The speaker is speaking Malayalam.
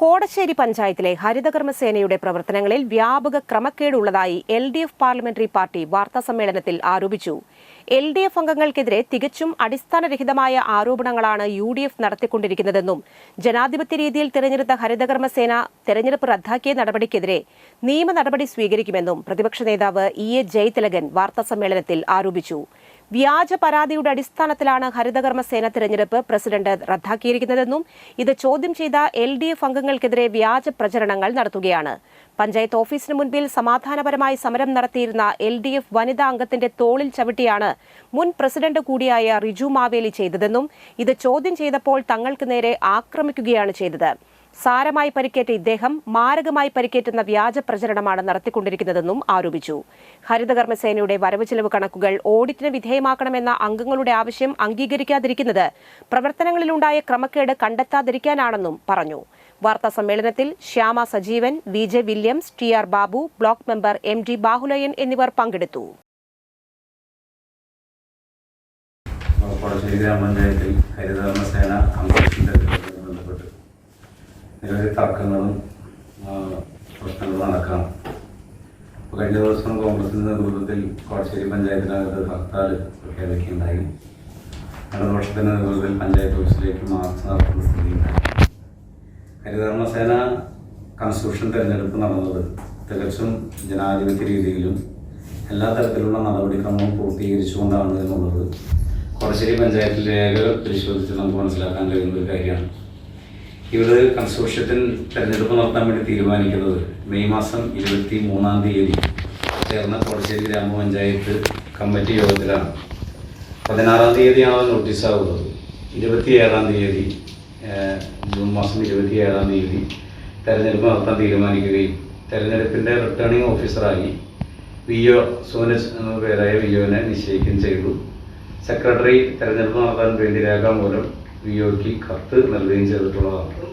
കോടശ്ശേരി പഞ്ചായത്തിലെ ഹരിതകർമ്മസേനയുടെ പ്രവർത്തനങ്ങളിൽ വ്യാപക ക്രമക്കേടുള്ളതായി L D F parliamentary party വാർത്താ സമ്മേളനത്തിൽ ആരോപിച്ചു. എൽ ഡി എഫ് അംഗങ്ങൾക്കെതിരെ തികച്ചും അടിസ്ഥാനരഹിതമായ ആരോപണങ്ങളാണ് യു ഡി എഫ് നടത്തിക്കൊണ്ടിരിക്കുന്നതെന്നും ജനാധിപത്യ രീതിയിൽ തിരഞ്ഞെടുത്ത ഹരിതകർമ്മസേന തെരഞ്ഞെടുപ്പ് റദ്ദാക്കിയ നടപടിക്കെതിരെ നിയമ നടപടി സ്വീകരിക്കുമെന്നും പ്രതിപക്ഷ നേതാവ് ഇ എ ജയതിലകൻ വാർത്താസമ്മേളനത്തിൽ ആരോപിച്ചു. വ്യാജ പരാതിയുടെ അടിസ്ഥാനത്തിലാണ് ഹരിതകർമ്മസേന തിരഞ്ഞെടുപ്പ് പ്രസിഡന്റ് റദ്ദാക്കിയിരിക്കുന്നതെന്നും ഇത് ചോദ്യം ചെയ്ത എൽ ഡി എഫ് അംഗങ്ങൾക്കെതിരെ വ്യാജ പ്രചരണങ്ങൾ നടത്തുകയാണ്. പഞ്ചായത്ത് ഓഫീസിന് മുൻപിൽ സമാധാനപരമായി സമരം നടത്തിയിരുന്ന എൽ ഡി എഫ് വനിതാ അംഗത്തിന്റെ തോളിൽ ചവിട്ടിയാണ് മുൻ പ്രസിഡന്റ് കൂടിയായ റിജു മാവേലി ചെയ്തതെന്നും ഇത് ചോദ്യം ചെയ്തപ്പോൾ തങ്ങൾക്ക് നേരെ ആക്രമിക്കുകയാണ് ചെയ്തത്. സാരമായി പരിക്കേറ്റ ഇദ്ദേഹം മാരകമായി പരിക്കേറ്റുന്ന വ്യാജ പ്രചരണമാണ് നടത്തിക്കൊണ്ടിരിക്കുന്നതെന്നും ആരോപിച്ചു. ഹരിതകർമ്മസേനയുടെ വരവ് ചെലവ് കണക്കുകൾ ഓഡിറ്റിന് വിധേയമാക്കണമെന്ന അംഗങ്ങളുടെ ആവശ്യം അംഗീകരിക്കാതിരിക്കുന്നത് പ്രവർത്തനങ്ങളിലുണ്ടായ ക്രമക്കേട് കണ്ടെത്താതിരിക്കാനാണെന്നും പറഞ്ഞു. വാർത്താ സമ്മേളനത്തിൽ Shyama Sajeevan V J Williams T R Babu block member M D Bahuleyan എന്നിവർ പങ്കെടുത്തു. ഹരിതകർമ്മ തർക്കങ്ങളും പ്രശ്നങ്ങളും നടക്കാം അപ്പോൾ കഴിഞ്ഞ ദിവസം കോൺഗ്രസിന്റെ നേതൃത്വത്തിൽ കോടശ്ശേരി പഞ്ചായത്തിനകത്ത് ഹർത്താൽ പ്രഖ്യാപിക്കുകയുണ്ടായി. ഇടതുപക്ഷത്തിന്റെ നേതൃത്വത്തിൽ പഞ്ചായത്ത് ഓഫീസിലേക്ക് മാർച്ച് നടത്തുന്ന സ്ഥിതിയുണ്ടായി. ഹരിധർമ്മസേന കോൺസ്റ്റിറ്റ്യൂഷൻ തെരഞ്ഞെടുപ്പ് നടന്നത് തികച്ചും ജനാധിപത്യ രീതിയിലും എല്ലാ തരത്തിലുള്ള നടപടിക്രമവും പൂർത്തീകരിച്ചുകൊണ്ടാണ് എന്നുള്ളത് കോടശ്ശേരി പഞ്ചായത്തിൽ രേഖകൾ പരിശോധിച്ച് നമുക്ക് മനസ്സിലാക്കാൻ കഴിയുന്ന ഒരു കാര്യമാണ്. ഇവിടെ കൺസോഷ്യത്തിൽ തെരഞ്ഞെടുപ്പ് നടത്താൻ വേണ്ടി തീരുമാനിക്കുന്നത് മെയ് മാസം ഇരുപത്തി മൂന്നാം തീയതി ചേർന്ന കോടശ്ശേരി ഗ്രാമപഞ്ചായത്ത് കമ്മിറ്റി യോഗത്തിലാണ്. പതിനാറാം തീയതിയാണ് നോട്ടീസ് ആവുന്നത്. ഇരുപത്തിയേഴാം തീയതി ജൂൺ മാസം ഇരുപത്തിയേഴാം തീയതി തെരഞ്ഞെടുപ്പ് നടത്താൻ തീരുമാനിക്കുകയും തെരഞ്ഞെടുപ്പിന്റെ റിട്ടേണിംഗ് ഓഫീസറായി വി ഒ എന്ന പേരായ വി ഒനെ നിശ്ചയിക്കുകയും ചെയ്തു. സെക്രട്ടറി തെരഞ്ഞെടുപ്പ് നടത്താൻ വേണ്ടി രേഖാമൂലം വി ഒക്ക് കത്ത് നൽകുകയും ചെയ്തിട്ടുള്ളതാണ്.